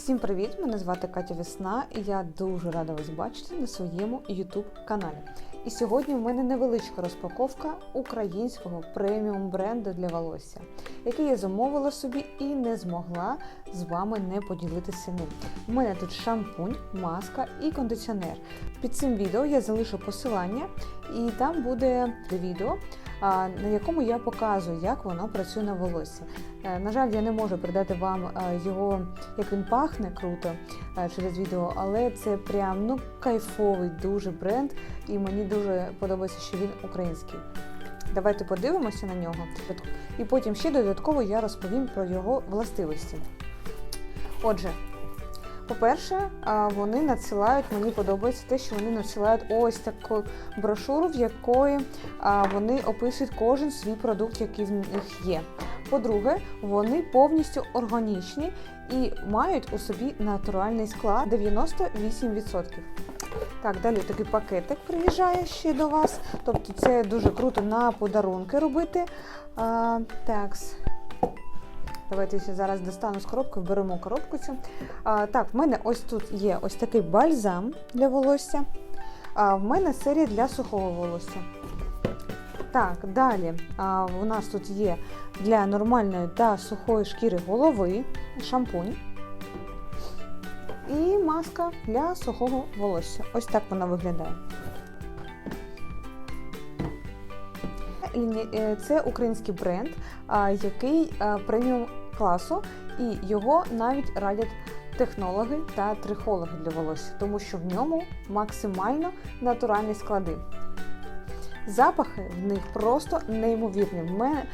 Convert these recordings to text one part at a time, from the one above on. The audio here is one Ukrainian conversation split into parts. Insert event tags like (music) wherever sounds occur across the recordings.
Всім привіт! Мене звати Катя Весна, і я дуже рада вас бачити на своєму YouTube каналі. І сьогодні в мене невеличка розпаковка українського преміум бренду для волосся, який я замовила собі і не змогла з вами не поділитися ним. У мене тут шампунь, маска і кондиціонер. Під цим відео я залишу посилання, і там буде відео, на якому я показую, як воно працює на волосся. Е, На жаль, я не можу передати вам е, його, як він пахне круто е, через відео, але це прям ну кайфовий дуже бренд, і мені дуже подобається, що він український. Давайте подивимося на нього. І потім ще додатково я розповім про його властивості. Отже, по-перше, вони надсилають, мені подобається те, що вони надсилають ось таку брошуру, в якої вони описують кожен свій продукт, який в них є. По-друге, вони повністю органічні і мають у собі натуральний склад 98%. Так, далі такий пакетик приїжджає ще до вас. Тобто це дуже круто на подарунки робити. А, такс. Давайте ще зараз достану з коробки, беремо коробку цю. А, так, в мене ось тут є ось такий бальзам для волосся. А в мене серія для сухого волосся. Так, далі а, у нас тут є для нормальної та сухої шкіри голови шампунь. І маска для сухого волосся. Ось так вона виглядає. Е, Це український бренд, який преміум класу, і його навіть радять технологи та трихологи для волосся, тому що в ньому максимально натуральні склади. Запахи в них просто неймовірні. В мене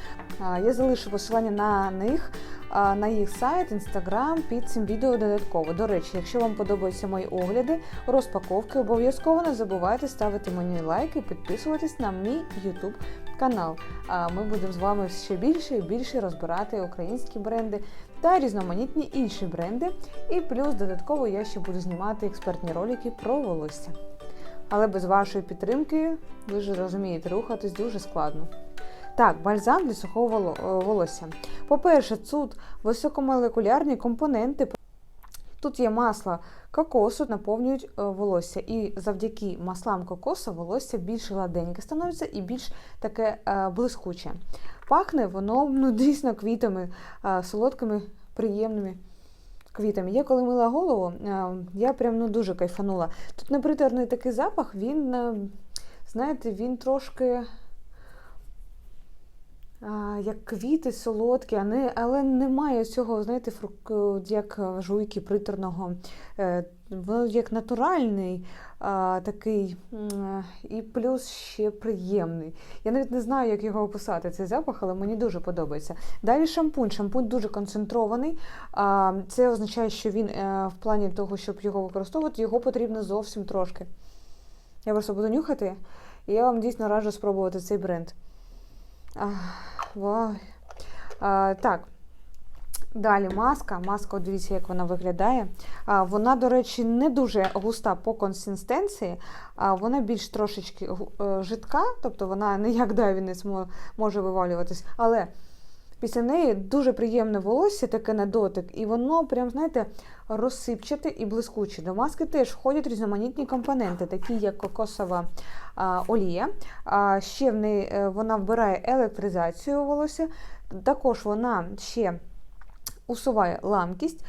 я залишу посилання на них, а, на їх сайт, інстаграм під цим відео додатково. До речі, якщо вам подобаються мої огляди, розпаковки, обов'язково не забувайте ставити мені лайк і підписуватись на мій YouTube канал. Ми будемо з вами ще більше і більше розбирати українські бренди та різноманітні інші бренди. І плюс додатково я ще буду знімати експертні ролики про волосся. Але без вашої підтримки, ви ж розумієте, рухатись дуже складно. Так, бальзам для сухого волосся. По-перше, тут високомолекулярні компоненти. Тут є масло кокосу, наповнюють е, волосся. І завдяки маслам кокосу волосся більш гладеньке становиться і більш таке е, блискуче. Пахне воно ну, дійсно квітами, е, солодкими, приємними квітами. Я коли мила голову, я прям ну, дуже кайфанула. Тут неприторний такий запах, він, знаєте, він трошки. Як квіти солодкі, але немає цього, знаєте, фрук, як жуйки приторного. Е, як натуральний, такий, і плюс ще приємний. Я навіть не знаю, як його описати, цей запах, але мені дуже подобається. Далі шампунь. Шампунь дуже концентрований. Це означає, що він е, в плані того, щоб його використовувати, його потрібно зовсім трошки. Я просто буду нюхати, і я вам дійсно раджу спробувати цей бренд. А, вау. А, так. Далі маска. Маска, дивіться, як вона виглядає. Вона, до речі, не дуже густа по консистенції, а вона більш трошечки е, жидка, тобто вона не як давінець мо- може вивалюватись. Але після неї дуже приємне волосся, таке на дотик, і воно прям, знаєте, розсипчате і блискуче. До маски теж входять різноманітні компоненти, такі як кокосова а, олія. А, ще в неї е, вона вбирає електризацію волосся. Також вона ще усуває ламкість,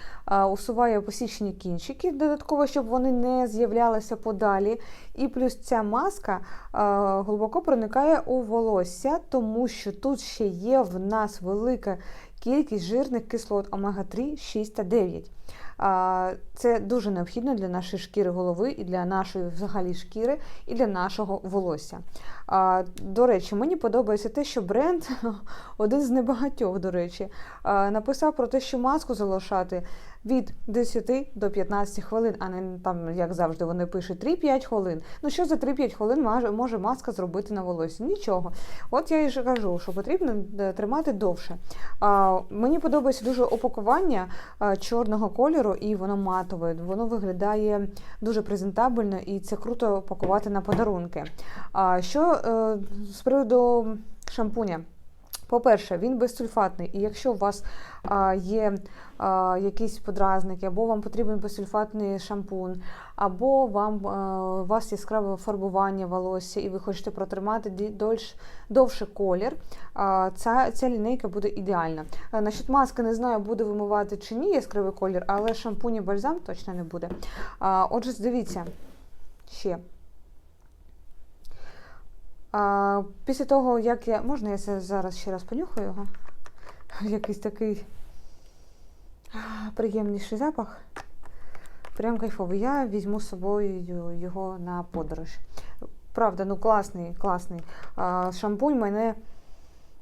усуває посічені кінчики, додатково, щоб вони не з'являлися подалі. І плюс ця маска глибоко проникає у волосся, тому що тут ще є в нас велика кількість жирних кислот омега-3, 6 та 9. Це дуже необхідно для нашої шкіри голови і для нашої взагалі шкіри, і для нашого волосся. До речі, мені подобається те, що бренд, (laughs) один з небагатьох, до речі, написав про те, що маску залишати від 10 до 15 хвилин, а не там, як завжди, вони пишуть 3-5 хвилин. Ну що за 3-5 хвилин може, маска зробити на волосі? Нічого. От я і кажу, що потрібно е, тримати довше. Мені подобається дуже опакування а, чорного кольору, і воно матове. Воно виглядає дуже презентабельно, і це круто пакувати на подарунки. А що е, з приводу шампуня? По-перше, він безсульфатний, і якщо у вас а, є а, якісь подразники, або вам потрібен безсульфатний шампунь, або вам, а, у вас яскраве фарбування волосся, і ви хочете протримати дольш, довше колір, а, ця, ця лінейка буде ідеальна. А, Насчет маски не знаю, буде вимивати чи ні яскравий колір, але шампунь і бальзам точно не буде. А, Отже, дивіться ще. А, після того, як я. Можна я це зараз ще раз понюхаю його? (laughs) Якийсь такий приємніший запах. Прям кайфовий. Я візьму з собою його на подорож. Правда, ну класний, класний. А, шампунь мене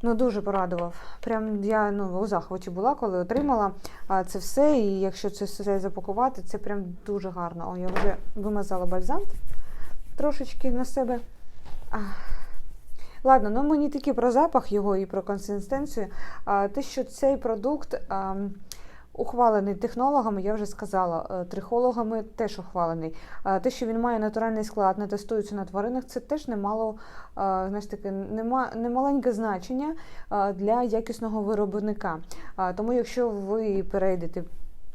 ну, дуже порадував. Прям я ну, у захваті була, коли отримала а, це все. І якщо це все запакувати, це прям дуже гарно. О, я вже вимазала бальзам трошечки на себе. А. Ладно, ну мені тільки про запах його і про консистенцію. А, те, що цей продукт а, ухвалений технологами, я вже сказала, е, трихологами теж ухвалений. Те, що він має натуральний склад, не тестується на тваринах, це теж немало, а, знаєш, таке, нема, немаленьке значення а, для якісного виробника. Тому, якщо ви перейдете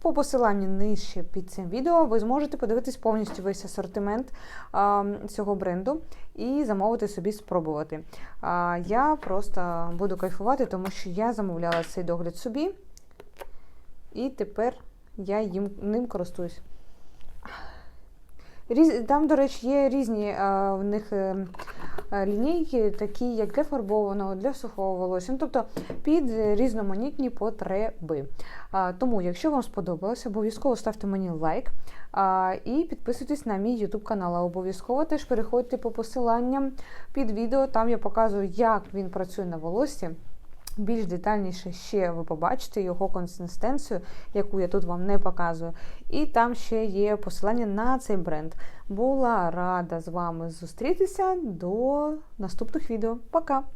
по посиланню нижче під цим відео, ви зможете подивитись повністю весь асортимент а, цього бренду і замовити собі спробувати. А, я просто буду кайфувати, тому що я замовляла цей догляд собі, і тепер я їм ним користуюсь. Там, до речі, є різні а, в них е, лінійки, такі як для фарбованого, для сухого волосся, ну, тобто під різноманітні потреби. Тому, якщо вам сподобалося, обов'язково ставте мені лайк і підписуйтесь на мій YouTube канал. Обов'язково теж переходьте по посиланням під відео. Там я показую, як він працює на волоссі. Більш детальніше ще ви побачите його консистенцію, яку я тут вам не показую. І там ще є посилання на цей бренд. Була рада з вами зустрітися до наступних відео. Пока!